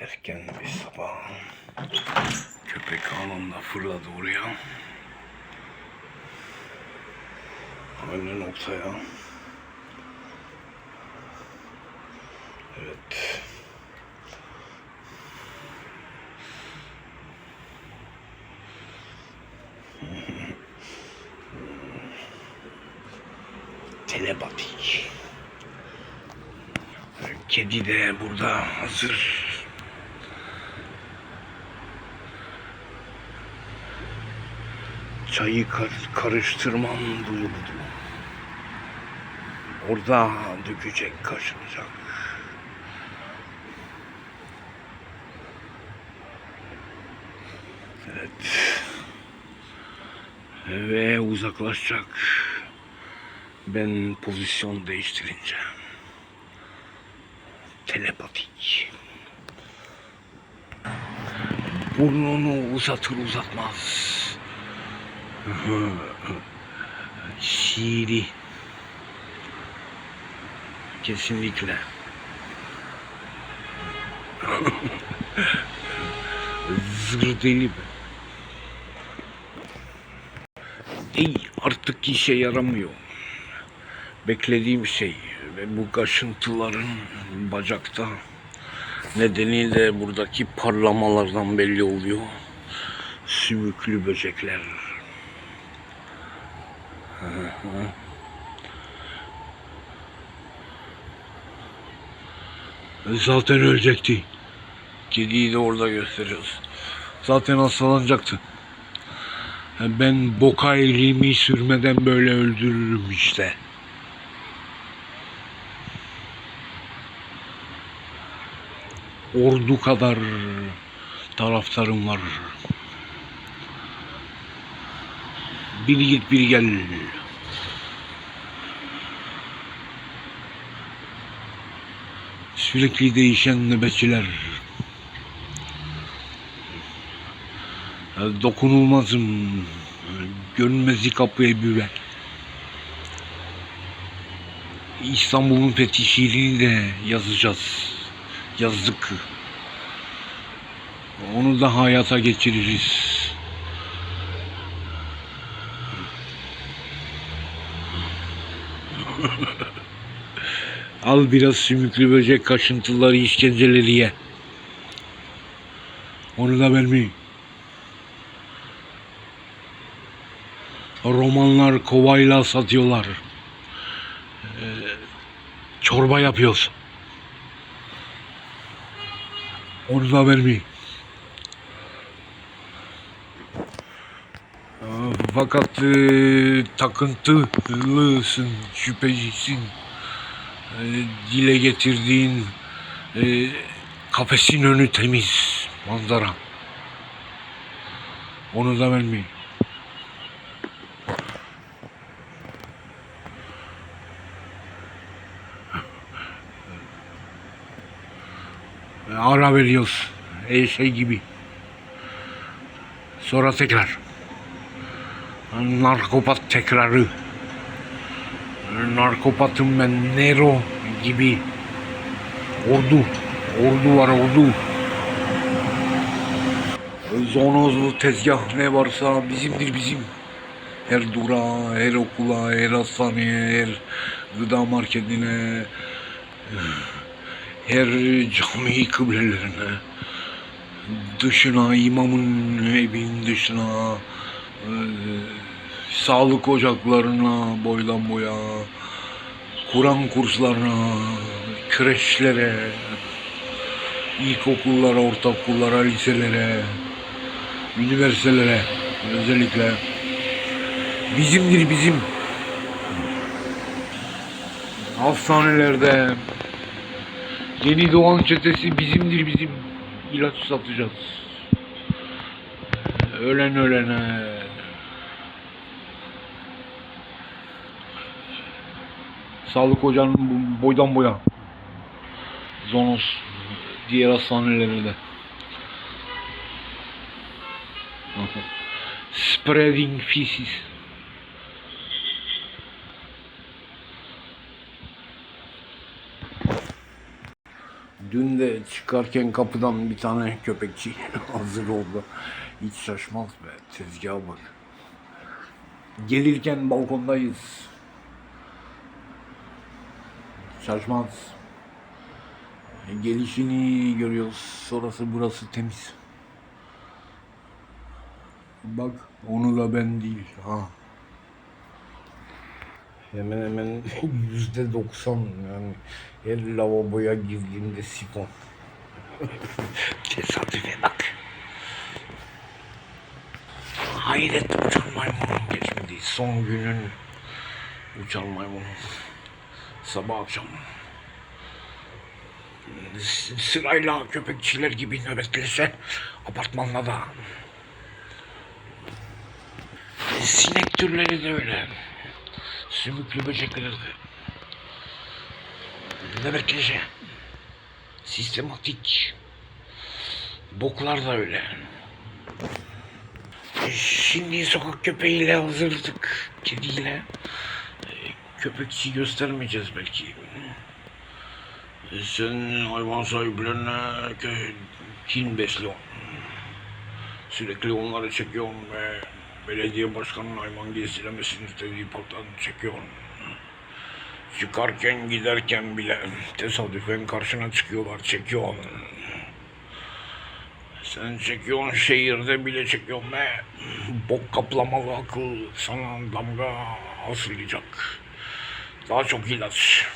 Erken bir sabah. Köpek anında fırladı oraya. Aynı noktaya. Evet. Telepatik. Kedi de burada hazır. Çayı kar- karıştırmam buyurdu. Orada dökecek, kaşınacak. Evet. Ve uzaklaşacak. Ben pozisyon değiştirince. Telepatik. Burnunu uzatır uzatmaz. Şiiri. Kesinlikle. Zır deli be. Ey artık işe yaramıyor. Beklediğim şey ve bu kaşıntıların bacakta nedeniyle buradaki parlamalardan belli oluyor. Sümüklü böcekler. Zaten ölecekti. Kediyi de orada gösteriyoruz. Zaten hastalanacaktı. Ben boka elimi sürmeden böyle öldürürüm işte. Ordu kadar taraftarım var. Bir git bir gel. Sürekli değişen nöbetçiler. Dokunulmazım. Görünmezlik kapıya büver. İstanbul'un fethi şiirini de yazacağız. Yazdık. Onu da hayata geçiririz. Al biraz sümüklü böcek kaşıntıları işkenceleri ye. Onu da vermeyin. Romanlar kovayla satıyorlar. Ee, çorba yapıyoruz. Onu da vermeyin. Aa, Fakat e, takıntılısın, şüphecisin. E, dile getirdiğin e, kafesin önü temiz manzara. Onu da vermeyin. Ara veriyoruz. E, şey gibi. Sonra tekrar. Narkopat tekrarı. Narkopatım ben Nero gibi. Ordu. Ordu var ordu. Zonozlu tezgah ne varsa bizimdir bizim. Her durağa, her okula, her hastaneye, her gıda marketine, her cami kıblelerine, dışına, imamın evinin dışına, sağlık ocaklarına boydan boya, Kur'an kurslarına, kreşlere, ilkokullara, ortaokullara, liselere, üniversitelere özellikle bizimdir bizim. Hastanelerde yeni doğan çetesi bizimdir bizim. ilaç satacağız. Ölen ölene Sağlık ocağının boydan boya. Zonos diğer hastanelerde de. Spreading feces. Dün de çıkarken kapıdan bir tane köpekçi hazır oldu. Hiç şaşmaz be. Tezgaha bak. Gelirken balkondayız. Şaşmaz. Gelişini görüyoruz. Sonrası burası temiz. Bak onunla ben değil. Ha. Hemen hemen yüzde doksan yani her lavaboya girdiğimde sifon. Tesadüfe bak. Hayret uçan maymunun geçmedi. Son günün uçan maymunu. Sabah akşam. Sırayla köpekçiler gibi nöbetlese apartmanda da. Sinek türleri de öyle. Sümüklü böcekleri de. Nöbetlice. Sistematik. Boklar da öyle. Şimdi sokak köpeğiyle hazırladık. Kediyle. Köpekçi göstermeyeceğiz belki. Sen hayvan sahiplerine kin besliyorsun. Sürekli onları çekiyorsun ve belediye başkanının hayvan gezdiremezsin istediği parktan çekiyorsun. Çıkarken giderken bile tesadüfen karşına çıkıyorlar çekiyorsun. Sen çekiyorsun şehirde bile çekiyorsun be. Bok kaplamalı akıl sana damga asılacak. Daha çok ilaç.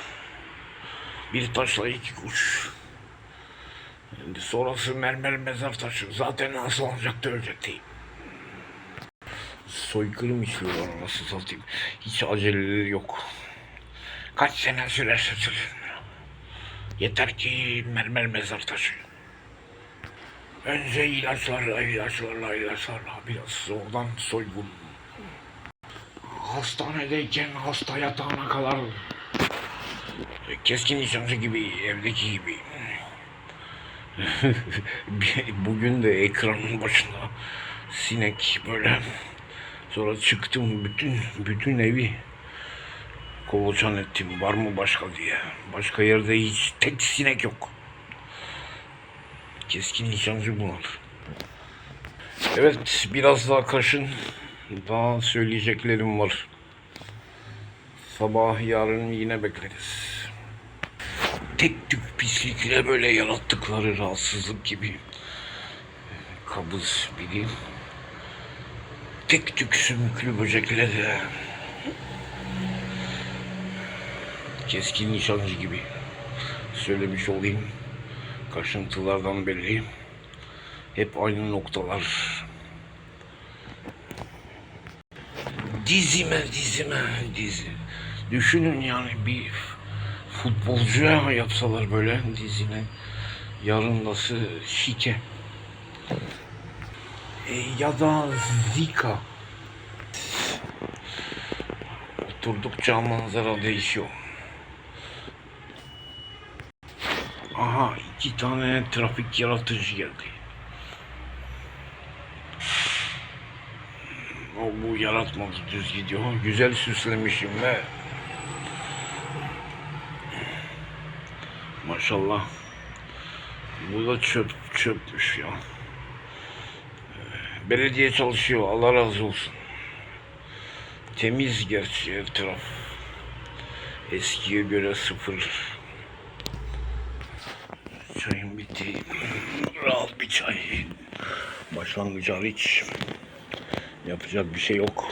Bir taşla iki kuş. Şimdi sonrası mermer mezar taşı. Zaten asılacaktı ölecekti. Soykırım işliyorlar nasıl satayım. Hiç aceleleri yok. Kaç sene sürerse sürsün. Yeter ki mermer mezar taşı. Önce ilaçlarla, ilaçlarla, ilaçlarla biraz oradan soygun. Hastanedeyken hasta yatağına kadar keskin nişancı gibi, evdeki gibi. Bugün de ekranın başında sinek böyle. Sonra çıktım bütün bütün evi kolaçan ettim. Var mı başka diye. Başka yerde hiç tek sinek yok. Keskin nişancı bunlar. Evet biraz daha kaşın. Daha söyleyeceklerim var. Sabah yarın yine bekleriz. Tek tük pislikle böyle yarattıkları rahatsızlık gibi kabız biri. Tek tük sümüklü böcekle de keskin nişancı gibi söylemiş olayım. Kaşıntılardan belli. Hep aynı noktalar. Dizime dizime dizi. Düşünün yani bir futbolcuya yapsalar böyle dizine yarındası şike. E, ya da Zika. Oturdukça manzara değişiyor. Aha iki tane trafik yaratıcı geldi. O bu yaratmadı düz gidiyor. Güzel süslemişim ve maşallah. Bu da çöp çöpmüş ya. Belediye çalışıyor. Allah razı olsun. Temiz gerçi her taraf. Eskiye göre sıfır. Çayım bitti. Rahat bir çay. Başlangıç hariç. Yapacak bir şey yok.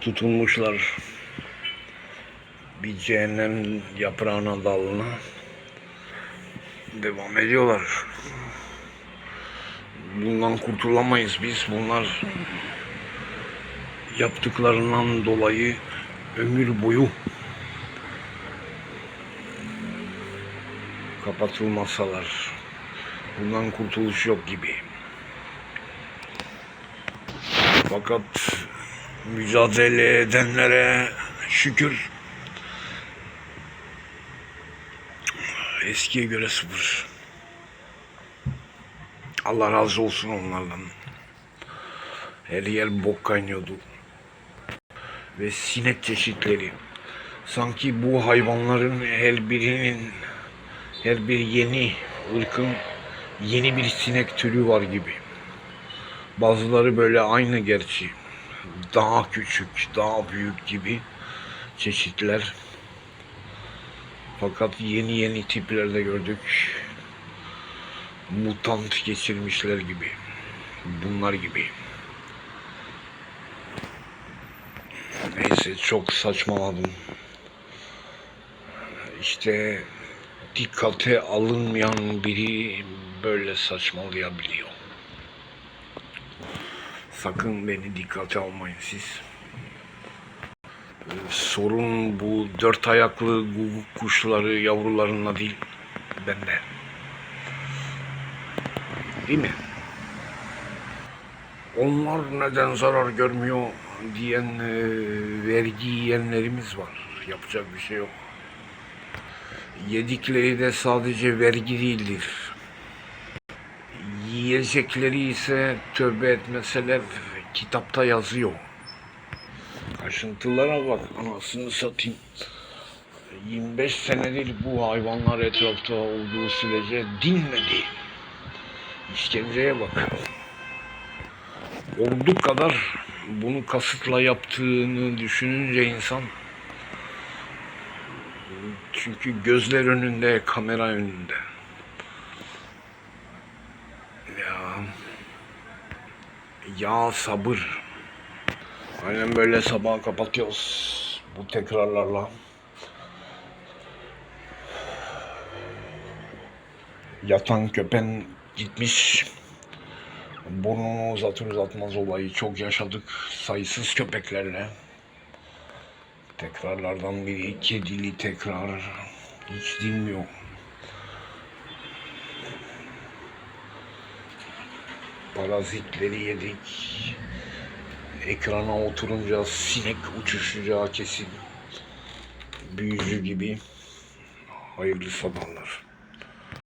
Tutunmuşlar. Bir cehennem yaprağına dalına. Devam ediyorlar. Bundan kurtulamayız biz. Bunlar yaptıklarından dolayı ömür boyu kapatılmasalar bundan kurtuluş yok gibi. Fakat mücadele edenlere şükür eskiye göre sıfır. Allah razı olsun onlardan. Her yer bok kaynıyordu. Ve sinek çeşitleri. Sanki bu hayvanların her birinin Her bir yeni ırkın yeni bir sinek türü var gibi. Bazıları böyle aynı gerçi. Daha küçük, daha büyük gibi çeşitler. Fakat yeni yeni tipler de gördük. Mutant geçirmişler gibi. Bunlar gibi. Neyse çok saçmaladım. İşte dikkate alınmayan biri böyle saçmalayabiliyor. Sakın beni dikkate almayın siz. Ee, Sorun bu dört ayaklı kuşları yavrularına değil, bende. Değil mi? Onlar neden zarar görmüyor diyen e, vergi yiyenlerimiz var. Yapacak bir şey yok. Yedikleri de sadece vergi değildir. Yiyecekleri ise tövbe etmeseler kitapta yazıyor. Kaşıntılara bak anasını satayım. 25 senedir bu hayvanlar etrafta olduğu sürece dinmedi. İşkenceye bak. Olduğu kadar bunu kasıtla yaptığını düşününce insan çünkü gözler önünde, kamera önünde. Ya ya sabır. Aynen böyle sabah kapatıyoruz bu tekrarlarla. Yatan köpen gitmiş. Burnunu uzatır uzatmaz olayı çok yaşadık sayısız köpeklerle. Tekrarlardan biri kedili tekrar hiç dinmiyor. Parazitleri yedik. Ekrana oturunca sinek uçuşacağı kesin. Büyücü gibi. Hayırlı sabahlar.